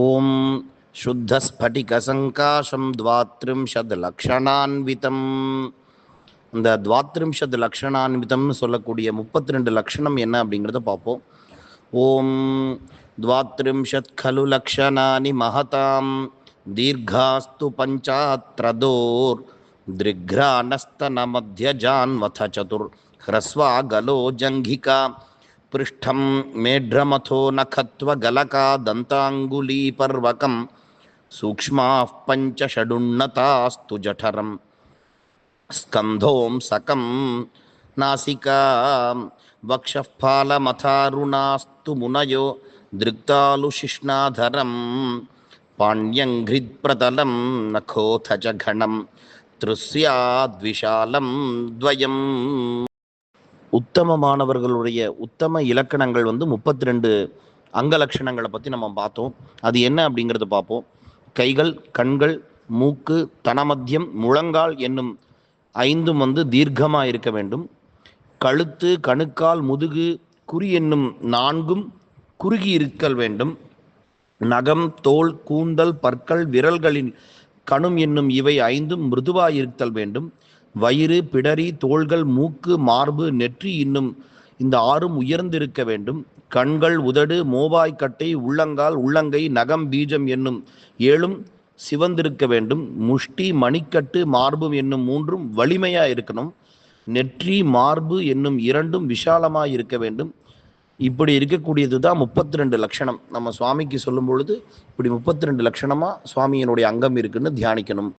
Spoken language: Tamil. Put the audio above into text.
ॐ शुद्धस्फटिकसङ्काशं द्वात्रिंशद्लक्षणान्वितम् இந்த துவாத்ரிம்ஷத் லக்ஷணான்விதம்னு சொல்லக்கூடிய முப்பத்தி ரெண்டு லக்ஷணம் என்ன அப்படிங்கிறத பார்ப்போம் ஓம் துவாத்ரிம்ஷத் खलु லக்ஷணானி மகதாம் தீர்காஸ்து பஞ்சாத்ரதோர் दृघ्रानस्तनमध्यजान्वथ चतुर् ह्रस्वागलो जङ्घिका పృష్ఠం మేఢ్రమథో నఖత్వగలకా దంతాంగులీపర్వకం సూక్ష్మాః పంచషడున్నతాస్తు జఠరం. స్కంధోం సకం నాసికా వక్షఃపాలమథారుణాస్తు మునయో దృక్తాలుషిష్ణాధరం పాణ్యంఘ్రిత్ప్రతలం నఖోథ చ ఘణం తృస్యాద్విశాలం ద్వయం. உத்தமமானவர்களுடைய உத்தம இலக்கணங்கள் வந்து முப்பத்தி ரெண்டு அங்க லட்சணங்களை பற்றி நம்ம பார்த்தோம். அது என்ன அப்படிங்கிறத பார்ப்போம். கைகள் கண்கள் மூக்கு தனமத்தியம் முழங்கால் என்னும் ஐந்தும் வந்து தீர்க்கமாக இருக்க வேண்டும். கழுத்து கணுக்கால் முதுகு குறி என்னும் நான்கும் குறுகி இருக்கல் வேண்டும். நகம் தோல் கூந்தல் பற்கள் விரல்களின் கணும் என்னும் இவை ஐந்தும் மிருதுவாயிருத்தல் வேண்டும். வயிறு பிடரி தோள்கள் மூக்கு மார்பு நெற்றி இன்னும் இந்த ஆறும் உயர்ந்திருக்க வேண்டும். கண்கள் உதடு மோவாய்க்கட்டை உள்ளங்கால் உள்ளங்கை நகம் பீஜம் என்னும் ஏழும் சிவந்திருக்க வேண்டும். முஷ்டி மணிக்கட்டு மார்பு என்னும் மூன்றும் வலிமையா இருக்கணும். நெற்றி மார்பு என்னும் இரண்டும் விஷாலமா இருக்க வேண்டும். இப்படி இருக்கக்கூடியது தான் முப்பத்தி ரெண்டு லட்சணம். நம்ம சுவாமிக்கு சொல்லும் பொழுது இப்படி முப்பத்தி ரெண்டு லட்சணமா சுவாமியினுடைய அங்கம் இருக்குன்னு தியானிக்கணும்.